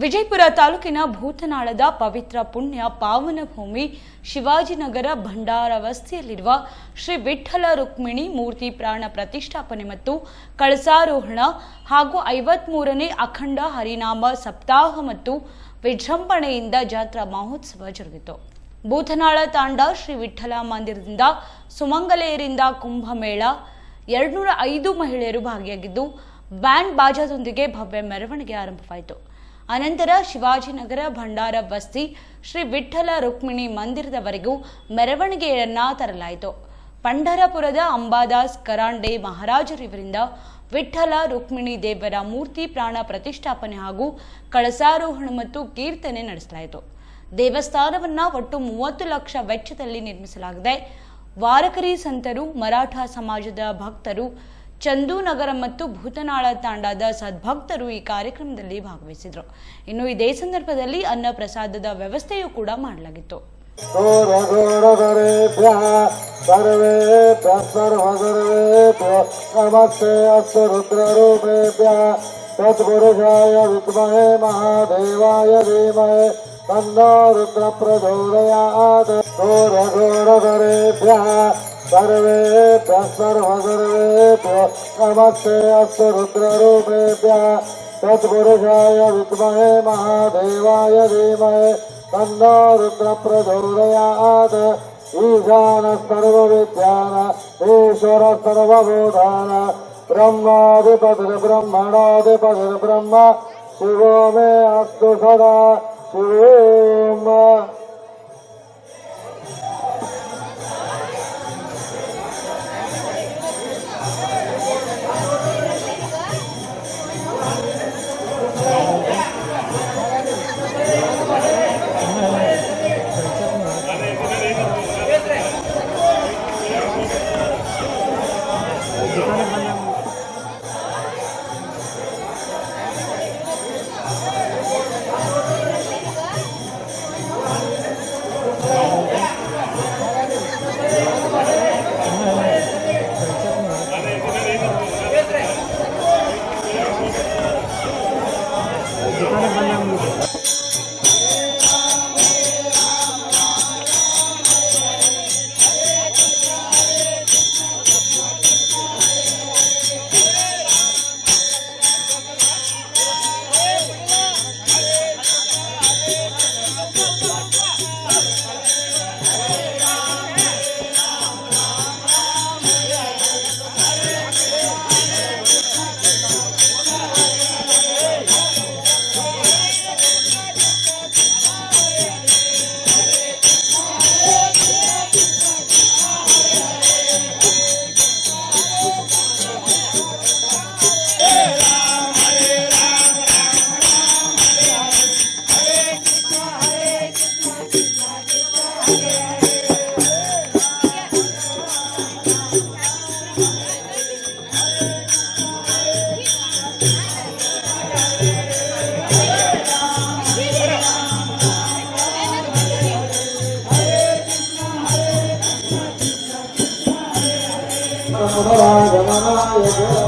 ವಿಜಯಪುರ ತಾಲೂಕಿನ ಭೂತನಾಳದ ಪವಿತ್ರ ಪುಣ್ಯ ಪಾವನ ಭೂಮಿ ಶಿವಾಜಿನಗರ ಭಂಡಾರ ವಸ್ತಿಯಲ್ಲಿರುವ ಶ್ರೀ ವಿಠ್ಠಲ ರುಕ್ಮಿಣಿ ಮೂರ್ತಿ ಪ್ರಾಣ ಪ್ರತಿಷ್ಠಾಪನೆ ಮತ್ತು ಕಳಸಾರೋಹಣ ಹಾಗೂ ಐವತ್ಮೂರನೇ ಅಖಂಡ ಹರಿನಾಮ ಸಪ್ತಾಹ ಮತ್ತು ವಿಜೃಂಭಣೆಯಿಂದ ಜಾತ್ರಾ ಮಹೋತ್ಸವ ಜರುಗಿತು. ಭೂತನಾಳ ತಾಂಡ ಶ್ರೀ ವಿಠ್ಠಲ ಮಂದಿರದಿಂದ ಸುಮಂಗಲೆಯರಿಂದ ಕುಂಭಮೇಳ ಎರಡ್ನೂರ ಐದು ಮಹಿಳೆಯರು ಭಾಗಿಯಾಗಿದ್ದು, ಬ್ಯಾಂಡ್ ಬಾಜಾದೊಂದಿಗೆ ಭವ್ಯ ಮೆರವಣಿಗೆ ಆರಂಭವಾಯಿತು. ಅನಂತರ ಶಿವಾಜಿನಗರ ಭಂಡಾರ ಬಸ್ತಿ ಶ್ರೀ ವಿಠ್ಠಲ ರುಕ್ಮಿಣಿ ಮಂದಿರದವರೆಗೂ ಮೆರವಣಿಗೆಯನ್ನ ತರಲಾಯಿತು. ಪಂಢರಪುರದ ಅಂಬಾದಾಸ್ ಕರಾಂಡೆ ಮಹಾರಾಜರಿವರಿಂದ ವಿಠ್ಠಲ ರುಕ್ಮಿಣಿ ದೇವರ ಮೂರ್ತಿ ಪ್ರಾಣ ಪ್ರತಿಷ್ಠಾಪನೆ ಹಾಗೂ ಕಳಸಾರೋಹಣ ಮತ್ತು ಕೀರ್ತನೆ ನಡೆಸಲಾಯಿತು. ದೇವಸ್ಥಾನವನ್ನ ಒಟ್ಟು ಮೂವತ್ತು ಲಕ್ಷ ವೆಚ್ಚದಲ್ಲಿ ನಿರ್ಮಿಸಲಾಗಿದೆ. ವಾರಕರಿ ಸಂತರು, ಮರಾಠ ಸಮಾಜದ ಭಕ್ತರು ಚಂದೂನಗರ ಮತ್ತು ಭೂತನಾಳ ತಾಂಡದ ಸದ್ಭಕ್ತರು ಈ ಕಾರ್ಯಕ್ರಮದಲ್ಲಿ ಭಾಗವಹಿಸಿದರು. ಇನ್ನು ಇದೇ ಸಂದರ್ಭದಲ್ಲಿ ಅನ್ನ ಪ್ರಸಾದದ ವ್ಯವಸ್ಥೆಯೂ ಕೂಡ ಮಾಡಲಾಗಿತ್ತು. ತತ್ಪುರುಷಾಯ ವಿದ್ಮಹೆ ಮಹಾದೇವಾಯ ಧೀಮಹೆ, ತನ್ನ ರುದ್ರ ಪ್ರಚೋದಯಾತ್ ಘೋರ ಘೋರಧರೇಭ್ಯ सर्वे तन्नो नमस्ते अस्तु रुद्ररूपेभ्यः तत्पुरुषाय विद्महे महादेवाय धीमहे तन्नो रुद्रप्रचोदयात्। ईशान सर्वविद्यान ईश्वर सर्वभूतान ब्रह्माधिपतिर्ब्रह्मणाधिपतिर्ब्रह्म। शिवो मे अस्तु सदा शिवोम Oh,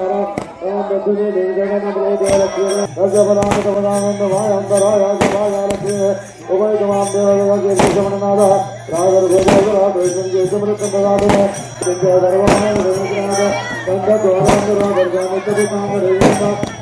பெற்றதே ஜெகதம்பரே தேவலட்சுமி ரஜபதாமதபதானந்த வாயந்தராயாசபாயாலட்சுமி உபயதமாம் தேவதவாகிய கேசவனநாத ராகர் கோதோதரா பேசும் கேசவருக்கந்தராக செஞ்ச தர்வமான தந்த தோராந்தரா தர்காமித்தது காமரேகா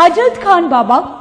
Hacet Khan Baba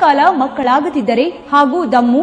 ಕಾಲ ಮಕ್ಕಳಾಗದಿದ್ದರೆ ಹಾಗೂ ದಮ್ಮು